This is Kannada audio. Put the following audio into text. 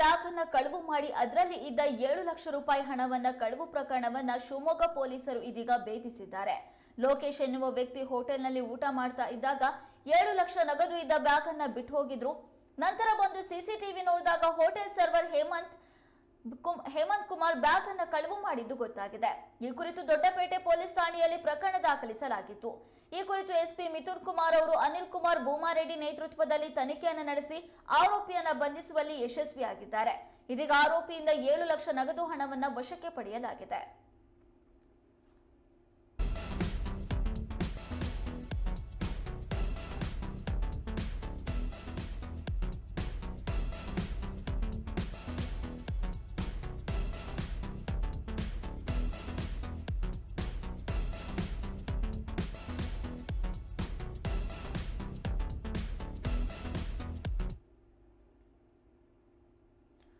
ಬ್ಯಾಗ್ ಅನ್ನ ಕಳವು ಮಾಡಿ ಅದರಲ್ಲಿ ಇದ್ದ ಏಳು ಲಕ್ಷ ರೂಪಾಯಿ ಹಣವನ್ನ ಕಳವು ಪ್ರಕರಣವನ್ನ ಶಿವಮೊಗ್ಗ ಪೊಲೀಸರು ಇದೀಗ ಭೇದಿಸಿದ್ದಾರೆ. ಲೋಕೇಶ್ ಎನ್ನುವ ವ್ಯಕ್ತಿ ಹೋಟೆಲ್ನಲ್ಲಿ ಊಟ ಮಾಡ್ತಾ ಇದ್ದಾಗ ಏಳು ಲಕ್ಷ ನಗದು ಇದ್ದ ಬ್ಯಾಗ್ ಅನ್ನ ಬಿಟ್ಟು ಹೋಗಿದ್ರು ನಂತರ ಬಂದು ಸಿಸಿಟಿವಿ ನೋಡಿದಾಗ hotel server Hemanth Hemanth Kumar bag ಅನ್ನು ಕಳವು ಮಾಡಿದ್ದು ಗೊತ್ತಾಗಿದೆ. ಈ ಕುರಿತು ದೊಡ್ಡಪೇಟೆ ಪೊಲೀಸ್ ಠಾಣೆಯಲ್ಲಿ ಪ್ರಕರಣ ದಾಖಲಿಸಲಾಗಿತ್ತು. ಈ ಕುರಿತು ಎಸ್ಪಿ ಮಿಥುನ್ ಕುಮಾರ್ ಅವರು ಅನಿಲ್ ಕುಮಾರ್ ಭೂಮಾರೆಡ್ಡಿ ನೇತೃತ್ವದಲ್ಲಿ ತನಿಖೆಯನ್ನು ನಡೆಸಿ ಆರೋಪಿಯನ್ನು ಬಂಧಿಸುವಲ್ಲಿ ಯಶಸ್ವಿಯಾಗಿದ್ದಾರೆ. ಇದೀಗ ಆರೋಪಿಯಿಂದ ಏಳು ಲಕ್ಷ ನಗದು ಹಣವನ್ನು ವಶಕ್ಕೆ ಪಡೆಯಲಾಗಿದೆ.